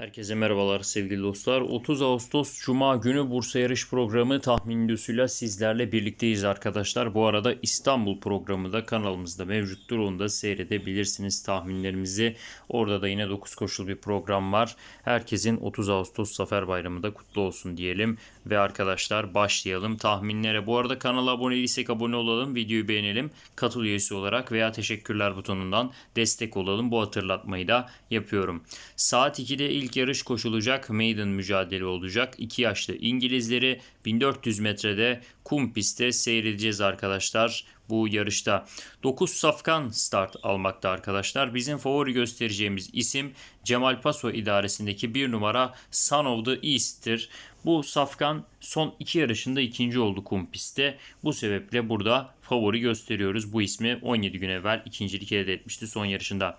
Herkese merhabalar sevgili dostlar. 30 Ağustos Cuma günü Bursa Yarış Programı tahmin videosuyla sizlerle birlikteyiz arkadaşlar. Bu arada İstanbul programı da kanalımızda mevcuttur. Onu da seyredebilirsiniz tahminlerimizi. Orada da yine 9 koşul bir program var. Herkesin 30 Ağustos Zafer Bayramı da kutlu olsun diyelim. Ve arkadaşlar başlayalım tahminlere. Bu arada kanala abone değilsek abone olalım. Videoyu beğenelim. Katıl üyesi olarak veya teşekkürler butonundan destek olalım. Bu hatırlatmayı da yapıyorum. Saat 2'de ilk yarış koşulacak. Maiden mücadele olacak. 2 yaşlı İngilizleri 1400 metrede kum pistte seyredeceğiz arkadaşlar bu yarışta. 9 safkan start almakta arkadaşlar. Bizim favori göstereceğimiz isim Cemal Paso idaresindeki bir numara Son of the East'tir. Bu safkan son iki yarışında ikinci oldu kum pistte. Bu sebeple burada favori gösteriyoruz. Bu ismi 17 gün evvel ikincilik elde etmişti son yarışında.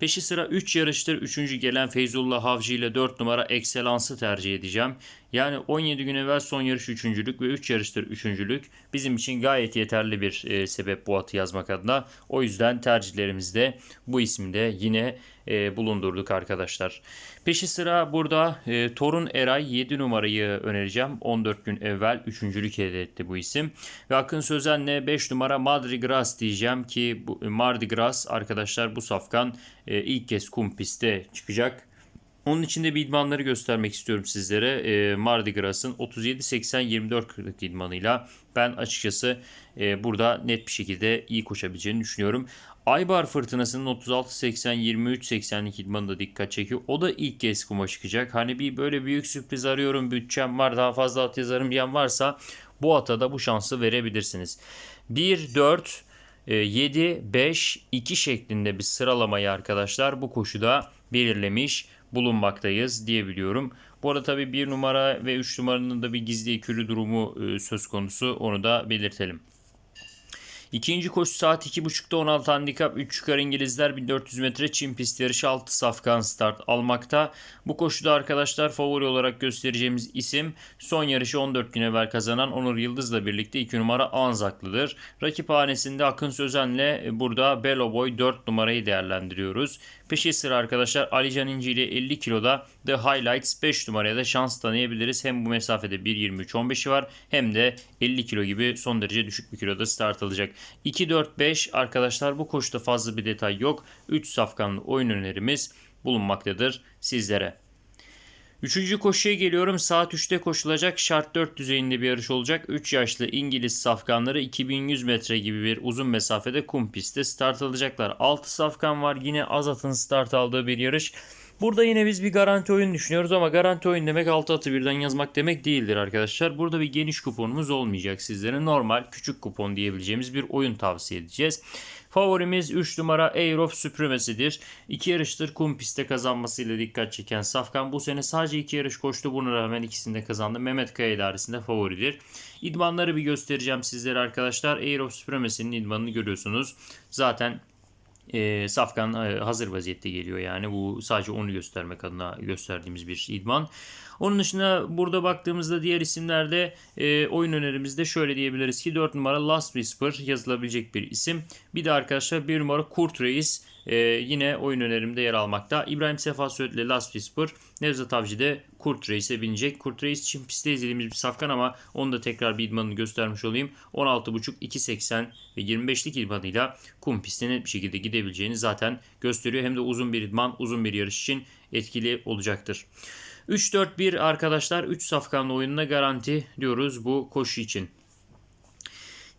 Peşi sıra 3 yarıştır 3. gelen Feyzullah Havcı ile 4 numara Excellence'ı tercih edeceğim. Yani 17 gün evvel son yarış üçüncülük ve 3 yarıştır üçüncülük bizim için gayet yeterli bir e, sebep bu atı yazmak adına. O yüzden tercihlerimizde bu ismi de yine e, bulundurduk arkadaşlar. Peşi sıra burada e, Torun Eray 7 numarayı önereceğim. 14 gün evvel üçüncülük elde etti bu isim. Ve Akın Sözen'le 5 numara Madri Gras diyeceğim ki bu, Mardi Gras arkadaşlar bu safkan e, ilk kez kum pistte çıkacak. Onun içinde bir idmanları göstermek istiyorum sizlere. E, Mardi Gras'ın 37-80-24 idmanıyla ben açıkçası e, burada net bir şekilde iyi koşabileceğini düşünüyorum. Aybar Fırtınası'nın 36-80-23-80'lik idmanı da dikkat çekiyor. O da ilk kez kuma çıkacak. Hani bir böyle büyük sürpriz arıyorum, bütçem var, daha fazla at yazarım diyen varsa bu ata da bu şansı verebilirsiniz. 1, 4, 7, 5, 2 şeklinde bir sıralamayı arkadaşlar bu koşuda belirlemiş bulunmaktayız diyebiliyorum. Bu arada tabii 1 numara ve 3 numaranın da bir gizli ekürü durumu e, söz konusu onu da belirtelim. İkinci koşu saat 2.30'da 16 handikap 3 çıkar İngilizler 1400 metre Çin pist yarışı 6 safkan start almakta. Bu koşuda arkadaşlar favori olarak göstereceğimiz isim son yarışı 14 gün evvel kazanan Onur Yıldız'la birlikte 2 numara Anzaklı'dır. Rakip hanesinde Akın Sözen'le burada Bello Boy 4 numarayı değerlendiriyoruz. Peşi sıra arkadaşlar Alican İnci ile 50 kiloda The Highlights 5 numaraya da şans tanıyabiliriz. Hem bu mesafede 1.23-15'i var hem de 50 kilo gibi son derece düşük bir kiloda start alacak. 2-4-5 arkadaşlar bu koşuda fazla bir detay yok. 3 safkanlı oyun önerimiz bulunmaktadır sizlere. Üçüncü koşuya geliyorum. Saat 3'te koşulacak şart 4 düzeyinde bir yarış olacak. 3 yaşlı İngiliz safkanları 2100 metre gibi bir uzun mesafede kum pistte start alacaklar. 6 safkan var. Yine Azat'ın start aldığı bir yarış. Burada yine biz bir garanti oyun düşünüyoruz ama garanti oyun demek 6 atı birden yazmak demek değildir arkadaşlar. Burada bir geniş kuponumuz olmayacak sizlere. Normal küçük kupon diyebileceğimiz bir oyun tavsiye edeceğiz. Favorimiz 3 numara Air of Supremacy'dir. 2 yarıştır kum pistte kazanmasıyla dikkat çeken Safkan bu sene sadece 2 yarış koştu. Buna rağmen ikisinde kazandı. Mehmet Kaya idaresinde favoridir. İdmanları bir göstereceğim sizlere arkadaşlar. Air of Supremacy'nin idmanını görüyorsunuz. Zaten e, Safkan hazır vaziyette geliyor yani bu sadece onu göstermek adına gösterdiğimiz bir idman. Onun dışında burada baktığımızda diğer isimlerde e, oyun önerimizde şöyle diyebiliriz ki 4 numara Last Whisper yazılabilecek bir isim. Bir de arkadaşlar 1 numara Kurt Reis e, yine oyun önerimde yer almakta. İbrahim Sefa Söğüt ile Last Whisper Nevzat Avcı da Kurt Reis'e binecek. Kurt Reis için pistte izlediğimiz bir safkan ama onu da tekrar bir idmanını göstermiş olayım. 16.5, 2.80 ve 25'lik idmanıyla kum pistine net bir şekilde gidebileceğini zaten gösteriyor. Hem de uzun bir idman, uzun bir yarış için etkili olacaktır. 3-4-1 arkadaşlar 3 safkanlı oyununa garanti diyoruz bu koşu için.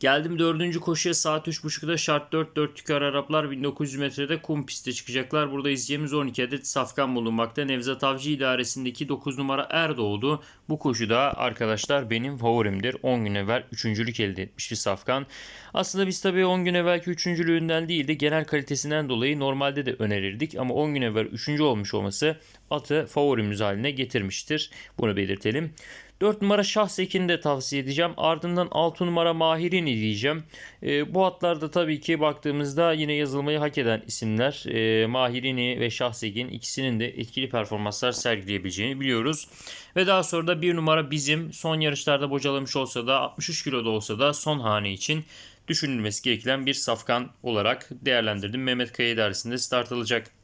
Geldim dördüncü koşuya saat 3.30'da şart 4 4 tükar Araplar 1900 metrede kum pistte çıkacaklar. Burada izleyeceğimiz 12 adet safkan bulunmakta. Nevzat Avcı idaresindeki 9 numara Erdoğdu. Bu koşuda arkadaşlar benim favorimdir. 10 gün evvel üçüncülük elde etmiş bir safkan. Aslında biz tabii 10 gün evvelki üçüncülüğünden değil de genel kalitesinden dolayı normalde de önerirdik. Ama 10 gün evvel üçüncü olmuş olması atı favorimiz haline getirmiştir. Bunu belirtelim. 4 numara Şahsekin'i de tavsiye edeceğim. Ardından 6 numara Mahirini diyeceğim. E, bu atlarda tabii ki baktığımızda yine yazılmayı hak eden isimler. E, Mahirini ve Şahsekin ikisinin de etkili performanslar sergileyebileceğini biliyoruz. Ve daha sonra da 1 numara bizim son yarışlarda bocalamış olsa da 63 kiloda olsa da son hane için düşünülmesi gereken bir safkan olarak değerlendirdim. Mehmet Kaya idaresinde start alacak.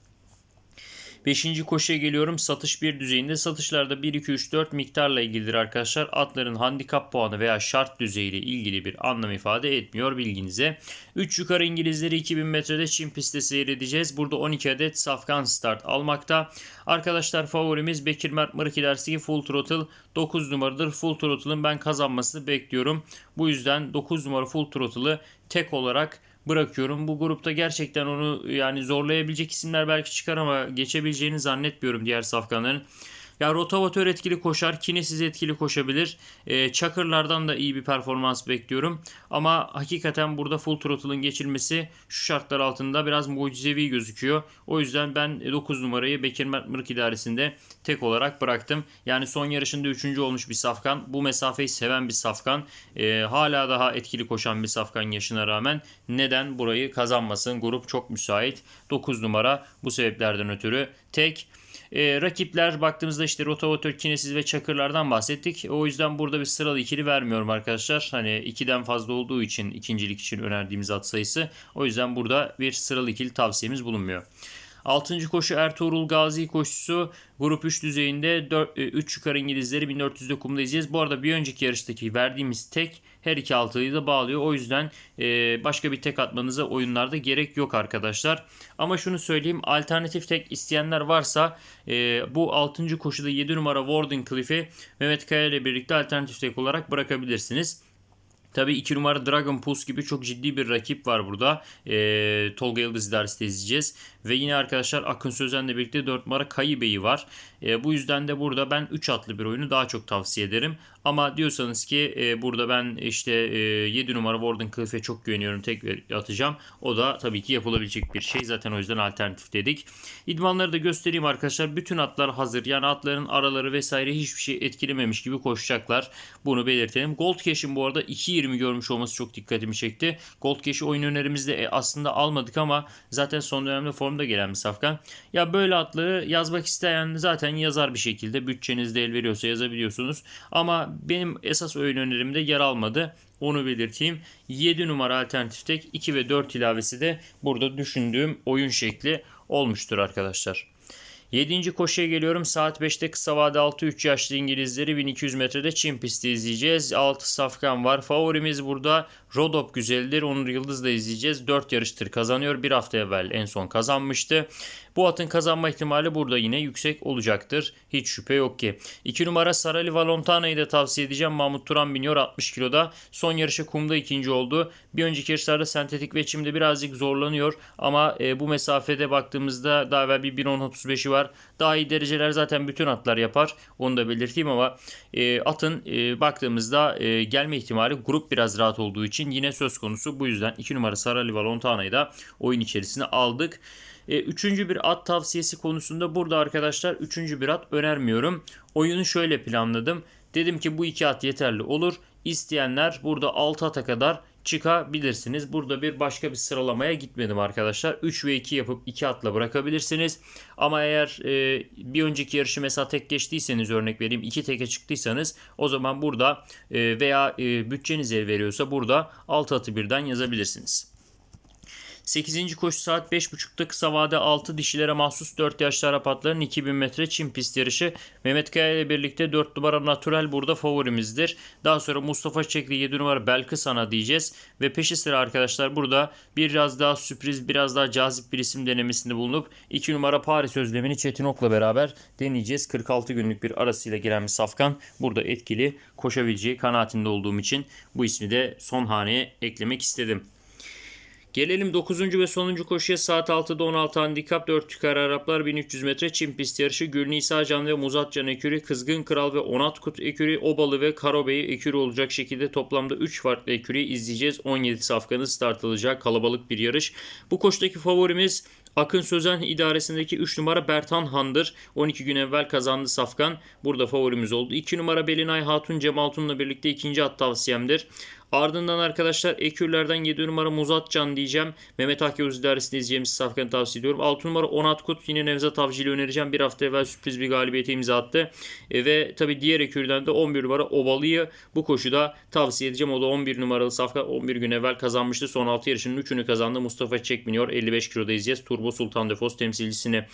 Beşinci koşuya geliyorum. Satış bir düzeyinde. Satışlarda 1, 2, 3, 4 miktarla ilgilidir arkadaşlar. Atların handikap puanı veya şart düzeyiyle ilgili bir anlam ifade etmiyor bilginize. 3 yukarı İngilizleri 2000 metrede Çin pistte seyredeceğiz. Burada 12 adet safkan start almakta. Arkadaşlar favorimiz Bekir Mert Mırık ilerisindeki Full Throttle 9 numaradır. Full Throttle'ın ben kazanmasını bekliyorum. Bu yüzden 9 numara Full Throttle'ı tek olarak bırakıyorum. Bu grupta gerçekten onu yani zorlayabilecek isimler belki çıkar ama geçebileceğini zannetmiyorum diğer safkanların. Ya rotavatör etkili koşar, kinesiz etkili koşabilir. E, Çakırlardan da iyi bir performans bekliyorum. Ama hakikaten burada full throttle'ın geçilmesi şu şartlar altında biraz mucizevi gözüküyor. O yüzden ben 9 numarayı Bekir Mert Mırık idaresinde tek olarak bıraktım. Yani son yarışında 3. olmuş bir safkan. Bu mesafeyi seven bir safkan. E, hala daha etkili koşan bir safkan yaşına rağmen neden burayı kazanmasın? Grup çok müsait. 9 numara bu sebeplerden ötürü tek. E, rakipler baktığımızda işte rotavatör, kinesiz ve çakırlardan bahsettik. O yüzden burada bir sıralı ikili vermiyorum arkadaşlar. Hani ikiden fazla olduğu için ikincilik için önerdiğimiz at sayısı. O yüzden burada bir sıralı ikili tavsiyemiz bulunmuyor. 6. koşu Ertuğrul Gazi koşusu grup 3 düzeyinde 4, 3 yukarı İngilizleri 1400'de kumda izleyeceğiz. Bu arada bir önceki yarıştaki verdiğimiz tek her iki altıyı da bağlıyor. O yüzden e, başka bir tek atmanıza oyunlarda gerek yok arkadaşlar. Ama şunu söyleyeyim alternatif tek isteyenler varsa e, bu 6. koşuda 7 numara Warden Cliff'i Mehmet Kaya ile birlikte alternatif tek olarak bırakabilirsiniz. Tabi 2 numara Dragon Pulse gibi çok ciddi bir rakip var burada. E, Tolga Yıldız idaresinde izleyeceğiz. Ve yine arkadaşlar Akın Sözen'le birlikte 4 numara Kayı Bey'i var. E, bu yüzden de burada ben 3 atlı bir oyunu daha çok tavsiye ederim. Ama diyorsanız ki e, burada ben işte e, 7 numara Warden Cliff'e çok güveniyorum. Tek atacağım. O da tabii ki yapılabilecek bir şey. Zaten o yüzden alternatif dedik. İdmanları da göstereyim arkadaşlar. Bütün atlar hazır. Yani atların araları vesaire hiçbir şey etkilememiş gibi koşacaklar. Bunu belirtelim. Gold Cash'in bu arada 2.20 görmüş olması çok dikkatimi çekti. Gold Cash'i oyun önerimizde e, aslında almadık ama zaten son dönemde formda gelen bir safkan. Ya böyle atları yazmak isteyen zaten yazar bir şekilde. Bütçenizde el veriyorsa yazabiliyorsunuz. Ama benim esas oyun önerimde yer almadı. Onu belirteyim. 7 numara alternatif tek 2 ve 4 ilavesi de burada düşündüğüm oyun şekli olmuştur arkadaşlar. 7. koşuya geliyorum. Saat 5'te kısa vade 6-3 yaşlı İngilizleri 1200 metrede Çin pisti izleyeceğiz. 6 safkan var. Favorimiz burada Rodop güzeldir. Onur Yıldız da izleyeceğiz. 4 yarıştır kazanıyor. Bir hafta evvel en son kazanmıştı. Bu atın kazanma ihtimali burada yine yüksek olacaktır. Hiç şüphe yok ki. 2 numara Sarali Valontana'yı da tavsiye edeceğim. Mahmut Turan biniyor 60 kiloda. Son yarışı kumda ikinci oldu. Bir önceki yarışlarda sentetik ve çimde birazcık zorlanıyor. Ama e, bu mesafede baktığımızda daha evvel bir 1.10.35'i var. Daha iyi dereceler zaten bütün atlar yapar. Onu da belirteyim ama e, atın e, baktığımızda e, gelme ihtimali grup biraz rahat olduğu için yine söz konusu. Bu yüzden 2 numara Sarali Valontana'yı da oyun içerisine aldık. E, üçüncü bir at tavsiyesi konusunda burada arkadaşlar üçüncü bir at önermiyorum. Oyunu şöyle planladım. Dedim ki bu iki at yeterli olur. İsteyenler burada 6 ata kadar çıkabilirsiniz. Burada bir başka bir sıralamaya gitmedim arkadaşlar. 3 ve 2 yapıp 2 atla bırakabilirsiniz. Ama eğer e, bir önceki yarışı mesela tek geçtiyseniz örnek vereyim 2 teke çıktıysanız o zaman burada e, veya e, bütçeniz el veriyorsa burada 6 atı birden yazabilirsiniz. 8. koşu saat 5.30'da kısa vade 6 dişilere mahsus 4 yaşlı Arap atların 2000 metre çim pist yarışı. Mehmet Kaya ile birlikte 4 numara Natural burada favorimizdir. Daha sonra Mustafa Çekli 7 numara Belkı Sana diyeceğiz. Ve peşi sıra arkadaşlar burada biraz daha sürpriz biraz daha cazip bir isim denemesinde bulunup 2 numara Paris özlemini Çetin Ok'la beraber deneyeceğiz. 46 günlük bir arasıyla gelen bir safkan burada etkili koşabileceği kanaatinde olduğum için bu ismi de son haneye eklemek istedim. Gelelim 9. ve sonuncu koşuya saat 6'da 16 handikap 4 yukarı Araplar 1300 metre Çin pist yarışı Gülnisa Can ve Muzatcan Eküri, Kızgın Kral ve Onatkut Eküri, Obalı ve Karobey Eküri olacak şekilde toplamda 3 farklı Eküri izleyeceğiz. 17 safkanı start alacak kalabalık bir yarış. Bu koştaki favorimiz Akın Sözen idaresindeki 3 numara Bertan Han'dır. 12 gün evvel kazandı Safkan. Burada favorimiz oldu. 2 numara Belinay Hatun Cem Altun'la birlikte ikinci at tavsiyemdir. Ardından arkadaşlar Ekürler'den 7 numara Muzatcan diyeceğim. Mehmet Akyavuz idaresinde izleyeceğimiz safkanı tavsiye ediyorum. 6 numara Onat Kut yine Nevzat Avcı önereceğim. Bir hafta evvel sürpriz bir galibiyete imza attı. E, ve tabi diğer Ekür'den de 11 numara Ovalı'yı bu koşuda tavsiye edeceğim. O da 11 numaralı safkan 11 gün evvel kazanmıştı. Son 6 yarışının 3'ünü kazandı. Mustafa Çek biniyor. 55 kiloda izleyeceğiz. Turbo Sultan Defos temsilcisini.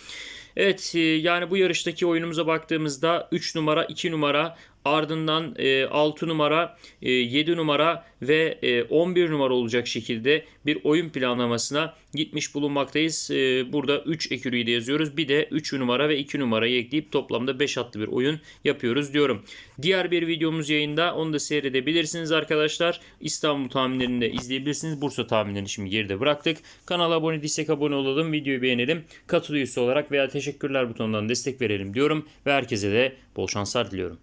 Evet e, yani bu yarıştaki oyunumuza baktığımızda 3 numara 2 numara ardından e, 6 numara, e, 7 numara ve e, 11 numara olacak şekilde bir oyun planlamasına gitmiş bulunmaktayız. E, burada 3 ekürüyü de yazıyoruz. Bir de 3 numara ve 2 numarayı ekleyip toplamda 5 atlı bir oyun yapıyoruz diyorum. Diğer bir videomuz yayında onu da seyredebilirsiniz arkadaşlar. İstanbul tahminlerini de izleyebilirsiniz. Bursa tahminlerini şimdi geride bıraktık. Kanala abone değilsek abone olalım. Videoyu beğenelim. Katıl üyesi olarak veya teşekkürler butonundan destek verelim diyorum. Ve herkese de bol şanslar diliyorum.